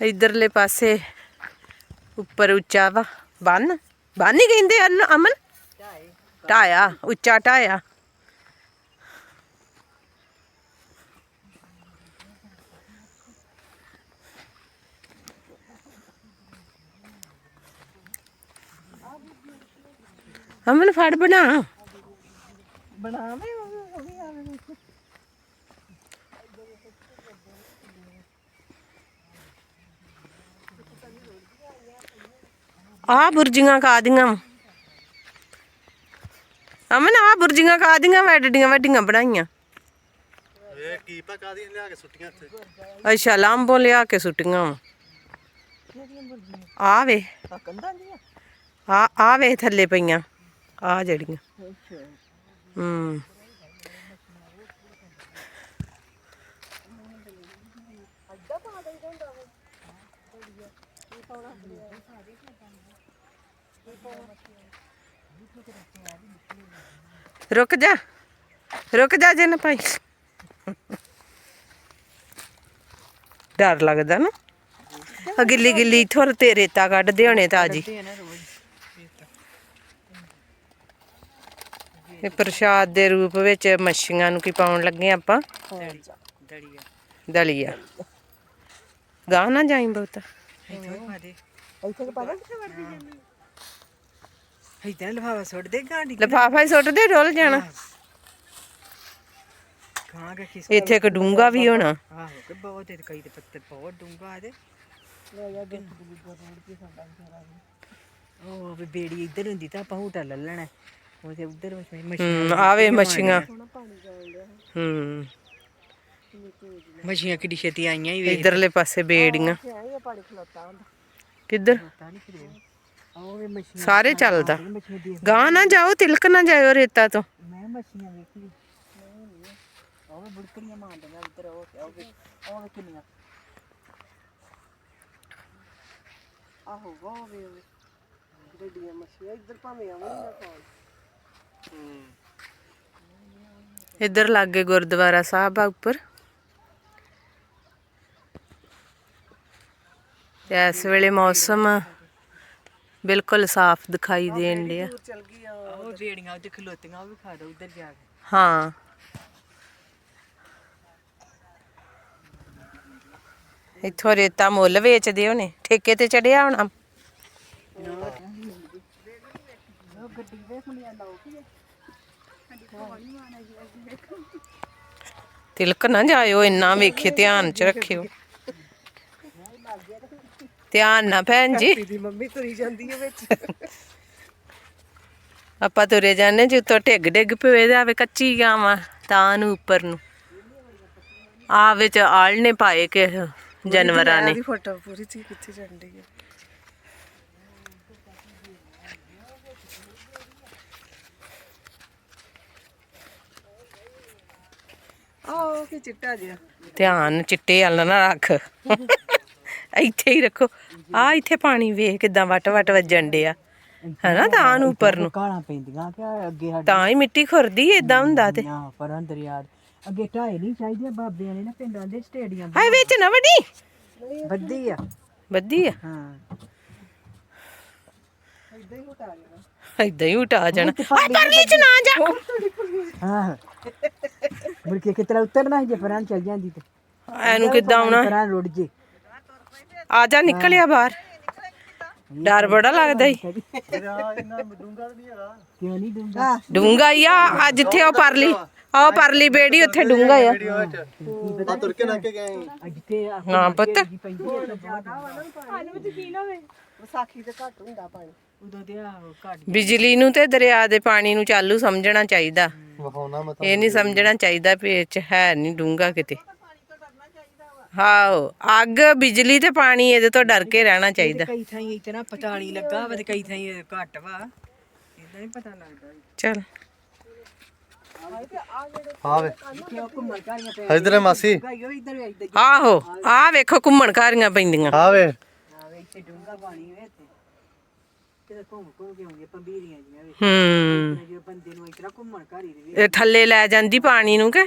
ਇਧਰਲੇ ਪਾਸੇ ਉੱਪਰ ਉੱਚਾ ਵਾ, ਬੰਨ ਬੰਨ ਹੀ ਕਹਿੰਦੇ ਹਨ ਅਮਨ। ਢਾਇਆ, ਉੱਚਾ ਢਾਇਆ। ਅਮਨ ਫੜ ਬਣਾ। ਬਣਾਵੇ ਉਹ ਵੀ ਆਵੇ ਵਿੱਚ ਆ ਬੁਰਜੀਆਂ ਕਾਦੀਆਂ ਅਮਨ ਆ ਬੁਰਜੀਆਂ ਕਾਦੀਆਂ ਵੱਡੀਆਂ ਵੱਡੀਆਂ ਬਣਾਈਆਂ। ਇਹ ਕੀ ਪਕਾ ਦੀ ਲਿਆ ਕੇ ਸੁੱਟੀਆਂ ਇੱਥੇ? ਅੱਛਾ ਲਾਂਬੋ ਲਿਆ ਕੇ ਸੁੱਟੀਆਂ ਵਾ। ਆ ਵੇ। ਆ ਆ ਆ ਵੇ ਥੱਲੇ ਪਈਆਂ। ਆ ਜਿਹੜੀਆਂ। ਹੂੰ। ਰੁਕ ਜਾ। ਰੁਕ ਜਾ ਜਨ ਭਾਈ। ਡਰ ਲੱਗਦਾ ਨਾ। ਆ ਗਿੱਲੀ ਗਿੱਲੀ ਇਥੋਂ ਤੇ ਰੇਤਾ ਕੱਢਦੇ ਹੋਣੇ ਤਾਜੀ। ਤੇ ਇਹ ਪ੍ਰਸ਼ਾਦ ਦੇ ਰੂਪ ਵਿੱਚ ਮੱਛੀਆਂ ਨੂੰ ਕੀ ਪਾਉਣ ਲੱਗੇ ਆਪਾਂ? ਦੜੀਆ ਦਲੀਆ। ਗਾਹ ਨਾ ਜਾਈ ਬਹੁਤਾ। ਇੱਥੇ ਪਾ ਦੇ। ਇੱਥੇ ਪਾ ਦੇ। ਇੱਥੇ ਲਫਾਵਾ ਸੁੱਟ ਦੇ ਗਾਂਡੀ ਲਫਾਫਾ ਹੀ ਸੁੱਟ ਦੇ ਡੁੱਲ ਜਾਣਾ ਖਾਂਗੇ ਕਿਸ ਇੱਥੇ ਇੱਕ ਡੂੰਗਾ ਵੀ ਹੋਣਾ। ਆਹੋ ਕਿ ਬਹੁਤ ਇਹ ਕਈ ਤੇ ਪੱਤੇ ਬਹੁਤ ਡੂੰਗਾ ਇਹਦੇ। ਉਹ ਵੀ ਬੇੜੀ ਇੱਧਰ ਹੁੰਦੀ ਤਾਂ ਆਪਾਂ ਹੂਟਾ ਲੈ ਲੈਣਾ। ਉਹਦੇ ਉੱਧਰ ਆਵੇ ਮੱਛੀਆਂ। ਹੂੰ। ਮਛੀਆਂ ਕਿੱਡੀ ਛੇਤੀ ਆਈਆਂ ਹੀ ਇਧਰਲੇ ਪਾਸੇ ਬੇੜੀਆਂ। ਇਹ ਪਾਣੀ ਖਲੋਤਾ ਹੁੰਦਾ। ਕਿੱਧਰ? ਉਹ ਮਛੀਆਂ ਸਾਰੇ ਚੱਲਦਾ ਮਛੀਆਂ ਗਾਹ ਨਾ ਜਾਓ ਤਿਲਕ ਨਾ ਜਾਇਓ ਰੇਤਾ ਤੋਂ। ਮੈਂ ਮਛੀਆਂ ਵੇਖ। ਲਈ ਉਹ ਵੀ ਬੁੜਕੜੀਆਂ ਮਾਰਦੀਆਂ ਉੱਧਰ ਉਹ ਉਹ ਵੀ ਉਹ ਵੀ ਕਿੰਨੀਆਂ। ਆਹੋ ਵਾਹ ਵੇ ਵੇ ਗੱਡੀਆਂ ਮੱਛੀਆਂ ਇੱਧਰ ਭਾਵੇਂ ਨਾ ਇੱਧਰ ਲਾਗੇ ਗੁਰਦੁਆਰਾ ਸਾਹਿਬ ਆ ਉੱਪਰ। ਤੇ ਇਸ ਵੇਲੇ ਮੌਸਮ ਬਿਲਕੁਲ ਸਾਫ਼ ਦਿਖਾਈ ਦੇਣ ਡਿਆ। ਚੱਲ ਗਈ ਆ ਉਹ ਬੇੜੀਆਂ ਉੱਤੇ ਖਲੋਤੀਆਂ ਉਹ ਵੀ ਖਾ ਦੋ ਉੱਧਰ ਜਾ ਕੇ। ਹਾਂ। ਇੱਥੋਂ ਰੇਤਾ ਮੁੱਲ ਵੇਚਦੇ ਹੋਣੇ ਠੇਕੇ ਤੇ ਚੜਿਆ ਹੋਣਾ। ਤਿਲਕ ਨਾ ਜਾਇਓ ਇੰਨਾ ਵੇਖੇ ਧਿਆਨ ਚ ਰੱਖਿਓ। ਧਿਆਨ ਨਾ ਭੈਣ ਜੀ। ਦੀ ਮੰਮੀ ਤੁਰੀ ਜਾਂਦੀ ਹੈ ਵਿੱਚ। ਆਪਾਂ ਤੁਰੇ ਜਾਂਦੇ ਜੇ ਉੱਤੋਂ ਢਿੱਗ ਡਿੱਗ ਪਵੇ ਜਾਵੇ ਕੱਚੀ ਗਾਵਾਂ ਤਾਂ ਨੂੰ ਉੱਪਰ ਨੂੰ। ਆ ਵਿੱਚ ਆਲਣੇ ਪਾਏ ਕਿ ਜਾਨਵਰਾਂ ਨੇ। ਫੋਟੋ ਪੂਰੀ ਚੀ ਕਿੱਥੇ ਚੰਡੀ ਹੈ। ਆਹ ਕੀ ਚਿੱਟਾ ਜਿਹਾ। ਧਿਆਨ ਚਿੱਟੇ ਵੱਲ ਨਾ ਰੱਖ। ਇੱਥੇ ਹੀ ਰੱਖੋ। ਆ ਇੱਥੇ ਪਾਣੀ ਵੇਖ ਕਿਦਾਂ ਵਟ ਵਟ ਵੱਜਣ ਡਿਆ। ਹੈਨਾ ਤਾਂ ਨੂੰ ਉੱਪਰ ਨੂੰ। ਕਾਲਾਂ ਪੈਂਦੀਆਂ ਕਿ ਅੱਗੇ ਸਾਡੇ ਤਾਂ ਹੀ ਮਿੱਟੀ ਖੁਰਦੀ ਏਦਾਂ ਹੁੰਦਾ ਤੇ। ਨਾ ਪਰ ਅੰਦਰ ਯਾਰ ਅੱਗੇ ਢਾਏ ਨਹੀਂ ਚਾਹੀਦੇ ਬਾਬਿਆਂ ਨੇ ਨਾ ਪਿੰਡਾਂ ਦੇ ਸਟੇਡੀਅਮ ਹਾਏ ਵਿੱਚ ਨਾ ਵੜੀ ਬੱਦੀ ਆ। ਵੱਧੀ ਆ। ਹਾਂ। ਏਦਾਂ ਹੀ ਉਟਾ ਜਾਣਾ। ਹਾਏ ਪਰਲੀ ਚ ਨਾ ਜਾ। ਹਾਂ। ਮੁੜ ਕੇ ਕਿਤਰਾ ਉਤਰਨਾ ਜੇ ਪਰਾਂ ਚੱਲ ਜਾਂਦੀ ਤੇ। ਐਨੂੰ ਕਿੱਦਾਂ ਆਉਣਾ? ਪਰਾਂ ਰੁੜ ਜੇ। ਆ ਜਾ ਨਿਕਲਿਆ ਬਾਹਰ। ਡਰ ਬੜਾ ਲੱਗਦਾ ਈ। ਕਿਉਂ ਨਹੀਂ ਡੂੰਗਾ ਡੂੰਗਾ ਹੀ ਆ ਆ ਜਿੱਥੇ ਉਹ ਪਰਲੀ ਆ ਪਰਲੀ ਬੇੜੀ ਉੱਥੇ ਡੂੰਗਾ ਆ। ਆ ਤੁਰ ਕੇ ਨਾ ਕੇ ਗਏ ਜਿੱਥੇ ਆ ਹਾਂ ਪੁੱਤ। ਪੈਂਦੀ ਆ ਤਾਂ ਬਹੁਤ ਵਿਸਾਖੀ ਤੇ ਘੱਟ ਹੁੰਦਾ ਪਾਣੀ ਉਦੋਂ ਤੇ ਆ ਘਟ ਬਿਜਲੀ ਨੂੰ ਤੇ ਦਰਿਆ ਦੇ ਪਾਣੀ ਨੂੰ ਚਾਲੂ ਸਮਝਣਾ ਚਾਹੀਦਾ। ਮਤ ਇਹ ਨਹੀਂ ਸਮਝਣਾ ਚਾਹੀਦਾ ਵੀ ਇਹ ਚ ਹੈ ਨਹੀਂ ਡੂੰਗਾ ਕਿਤੇ। ਹਾਓ ਅੱਗ ਬਿਜਲੀ ਤੇ ਪਾਣੀ ਇਹਦੇ ਤੋਂ ਡਰ ਕੇ ਰਹਿਣਾ ਚਾਹੀਦਾ। ਕਈ ਥਾਈਂ ਇਤਨਾ ਪਤਾ ਨਹੀਂ ਲੱਗਾ ਵਾ ਤੇ ਕਈ ਥਾਈਂ ਘੱਟ ਵਾ। ਇਦਾਂ ਨਹੀਂ ਪਤਾ ਲੱਗਦਾ। ਚਲ। ਆਵੇ ਕਾਰੀਆਂ ਇਧਰ ਮਾਸੀ। ਆਹੋ ਆ ਵੇਖੋ ਘੁੰਮਣ ਘਾਰੀਆਂ ਪੈਂਦੀਆਂ। ਆਵੇ ਆਵੇ ਇੱਥੇ ਡੂੰਗਾ ਪਾਣੀ ਵੇ। ਹੂੰ। ਇਹ ਥੱਲੇ ਲੈ ਜਾਂਦੀ ਪਾਣੀ ਨੂੰ ਕਿ?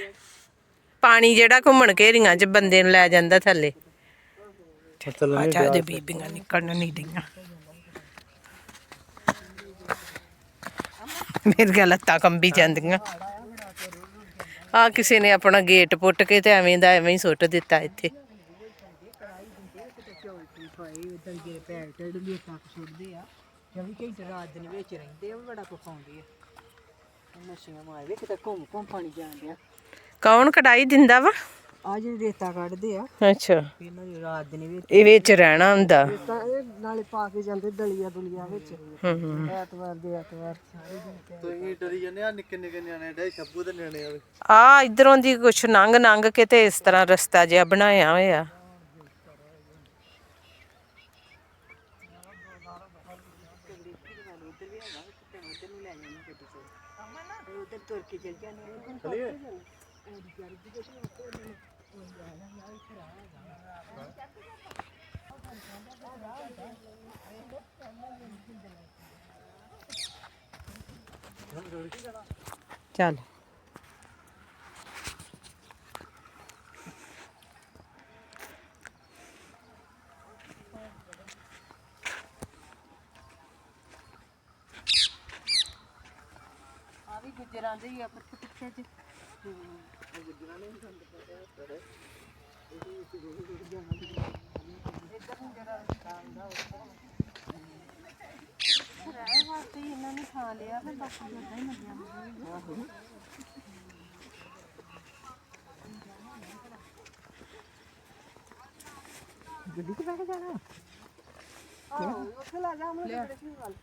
ਪਾਣੀ ਜਿਹੜਾ ਘੁੰਮਣ ਘੇਰੀਆਂ 'ਚ ਬੰਦੇ ਨੂੰ ਲੈ ਜਾਂਦਾ ਥੱਲੇ। ਦੇ ਬੀਬੀਆਂ ਨਿਕਲਣ ਨਹੀਂ ਮੇਰੀਆਂ ਲੱਤਾਂ ਕੰਬੀ ਜਾਂਦੀਆਂ। ਆ ਕਿਸੇ ਨੇ ਆਪਣਾ ਗੇਟ ਪੁੱਟ ਕੇ ਤੇ ਐਵੇਂ ਦਾ ਐਵੇਂ ਹੀ ਸੁੱਟ ਦਿੱਤਾ ਇੱਥੇ। ਭਾਈ ਉਧਰ ਜਿਹੜੇ ਪੈਰ ਟੇਡ ਲਈ ਤੱਕ ਛੁੱਟਦੇ ਆ ਜਵੀ ਕਈ ਰਾਤ ਦਿਨ ਵਿੱਚ ਰਹਿੰਦੇ ਆ ਉਹ ਵੀ ਬੜਾ ਕੁ ਪਾਉਂਦੇ ਆ ਉਹ ਮੱਛੀਆਂ ਮਾਰ ਵੇ ਕਿਤੇ ਘੁੰਮ ਘੁੰਮ ਪਾਣੀ ਜਾਂਦੇ ਆ ਕੌਣ ਕਢਾਈ ਦਿੰਦਾ ਵਾ? ਆ ਜਿਹੜੇ ਰੇਤਾ ਕੱਢਦੇ ਆ। ਅੱਛਾ। ਇਹਨਾਂ ਦੀ ਰਾਤ ਦਿਨ ਵਿੱਚ ਇਹ ਵਿੱਚ ਰਹਿਣਾ ਹੁੰਦਾ। ਇਹ ਨਾਲੇ ਪਾ ਕੇ ਜਾਂਦੇ ਦਲੀਆ ਦੁਲੀਆ ਵਿੱਚ। ਹੂੰ ਐਤਵਾਰ ਦੇ ਐਤਵਾਰ ਸਾਰੇ ਦਿਨ ਤੁਸੀਂ ਡਰੀ ਜਾਂਦੇ ਆ ਨਿੱਕੇ ਨਿੱਕੇ ਨਿਆਣੇ ਡੇ ਸ਼ੱਬੂ ਦੇ ਨਿਆਣੇ ਆਵੇ ਆ ਇਧਰੋਂ ਦੀ ਕੁਛ ਨੰਗ ਨੰਗ ਕੇ ਤੇ ਇਸ ਤਰ੍ਹਾਂ ਰਸਤਾ ਜਿਹਾ ਬਣਾਇਆ ਹੋਇਆ। ਉਧਰ ਤੁਰ ਕੇ ਚਲ ਜਾਂਦੇ ਆ ਚੱਲ। ਆ ਵੀ ਗੁਜਰਾਂ ਦੇ ਹੀ ਆ ਪਰ ਪਿੱਛੇ ਚ ਰਹਿਣ ਵਾਸਤੇ ਹੀ ਇਹਨਾਂ ਨੇ ਖਾ ਲਿਆ ਫਿਰ ਬਾਕੀ ਉਦਾਂ ਹੀ ਲੱਗਿਆ ਗੱਡੀ ਤੇ ਬੈਠ ਕੇ ਜਾਣਾ ਉੱਥੇ ਲੈ ਜਾ ਮੈਂ ਵੱਲ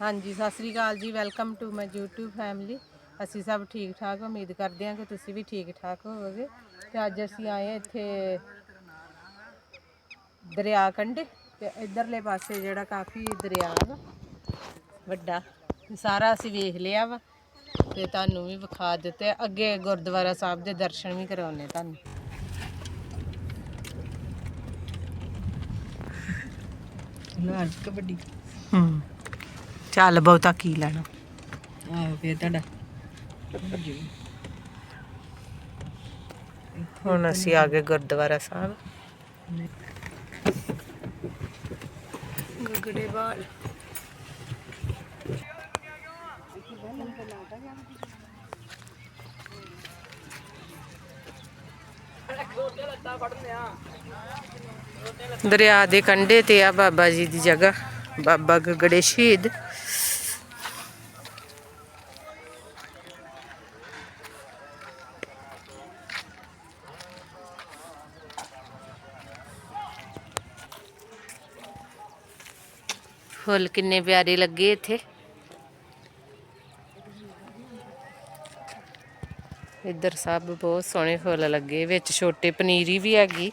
ਹਾਂਜੀ ਸਤਿ ਸ੍ਰੀ ਅਕਾਲ ਜੀ welcome to my YouTube family ਅਸੀਂ ਸਭ ਠੀਕ ਠਾਕ ਉਮੀਦ ਕਰਦੇ ਹਾਂ ਕਿ ਤੁਸੀਂ ਵੀ ਠੀਕ ਠਾਕ ਹੋਵੋਗੇ। ਤੇ ਅੱਜ ਅਸੀਂ ਆਏ ਹਾਂ ਇੱਥੇ ਦਰਿਆ ਕੰਢੇ ਤੇ ਇਧਰਲੇ ਪਾਸੇ ਜਿਹੜਾ ਕਾਫੀ ਦਰਿਆ ਵਾ ਵੱਡਾ ਸਾਰਾ ਅਸੀਂ ਵੇਖ ਲਿਆ ਵਾ ਤੇ ਤੁਹਾਨੂੰ ਵੀ ਵਿਖਾ ਦਿੱਤੇ। ਅੱਗੇ ਗੁਰਦੁਆਰਾ ਸਾਹਿਬ ਦੇ ਦਰਸ਼ਨ ਵੀ ਕਰਾਉਣੇ ਤੁਹਾਨੂੰ। ਨਾ ਕਬੱਡੀ ਹੂੰ। ਚੱਲ ਬਹੁਤਾ ਕੀ ਲੈਣਾ। ਆਹੋ ਫੇਰ ਤੁਹਾਡਾ ਹੁਣ ਅਸੀਂ ਆ ਗਏ ਗੁਰਦੁਆਰਾ ਸਾਹਿਬ। ਗਗੜੇਵਾਲ। ਦਰਿਆ ਦੇ ਕੰਢੇ ਤੇ ਆ ਬਾਬਾ ਜੀ ਦੀ ਜਗ੍ਹਾ ਬਾਬਾ ਗਗੜੇ ਸ਼ਹੀਦ। ਫੁੱਲ ਕਿੰਨੇ ਪਿਆਰੇ ਲੱਗੇ ਇੱਥੇ। ਇੱਧਰ ਸਭ ਬਹੁਤ ਸੋਹਣੇ ਫੁੱਲ ਲੱਗੇ, ਵਿੱਚ ਛੋਟੇ ਪਨੀਰੀ ਵੀ ਹੈਗੀ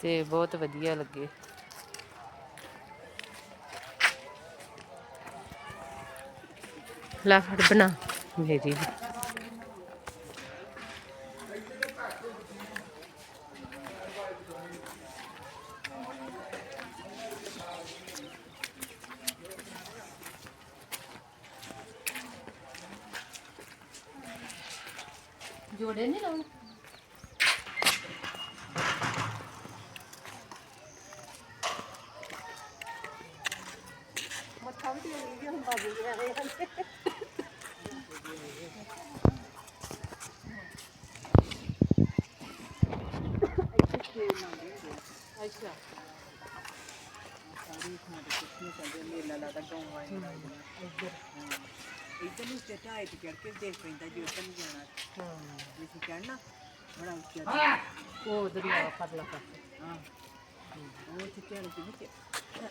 ਤੇ ਬਹੁਤ ਵਧੀਆ ਲੱਗੇ। ਲਾਫੜ ਬਣਾ। ਮੇਰੀ ਵੀ ਜੋੜੇ ਨਹੀਂ ਲਾਉਣੇ ਅੱਛਾ। ਮੇਲਾ ਲੱਗਦਾ ਗਾਉਂ ਆਏ ਇੱਧਰ ਇੱਧਰ ਨੂੰ ਤੇ ਢਾਈ ਤੇ ਚੜ ਕੇ ਦੇਖ ਪੈਂਦਾ ਜੇ ਉੱਧਰ ਨੂੰ ਜਾਣਾ ਹਾਂ ਜੇ ਅਸੀਂ ਚੜਨਾ ਬੜਾ ਉੱਚਾ ਉਹ ਦਰਿਆ ਪਰਲਾ ਪਾਸੇ ਹਾਂ ਉਹ ਤੇ ਚੜ ਕੇ ਵਿੱਚ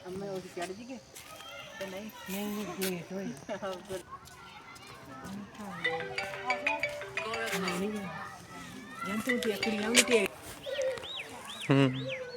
ਅੰਮੇ ਉਹ ਚੜ ਜੀਗੇ ਤੇ ਨਹੀਂ ਨਹੀਂ ਲੇਟ ਹੋਈ ਫਿਰ ਜਾਂ ਤੂੰ ਤੇ ਕੁੜੀਆਂ ਨੂੰ ਤੇ ਹੂੰ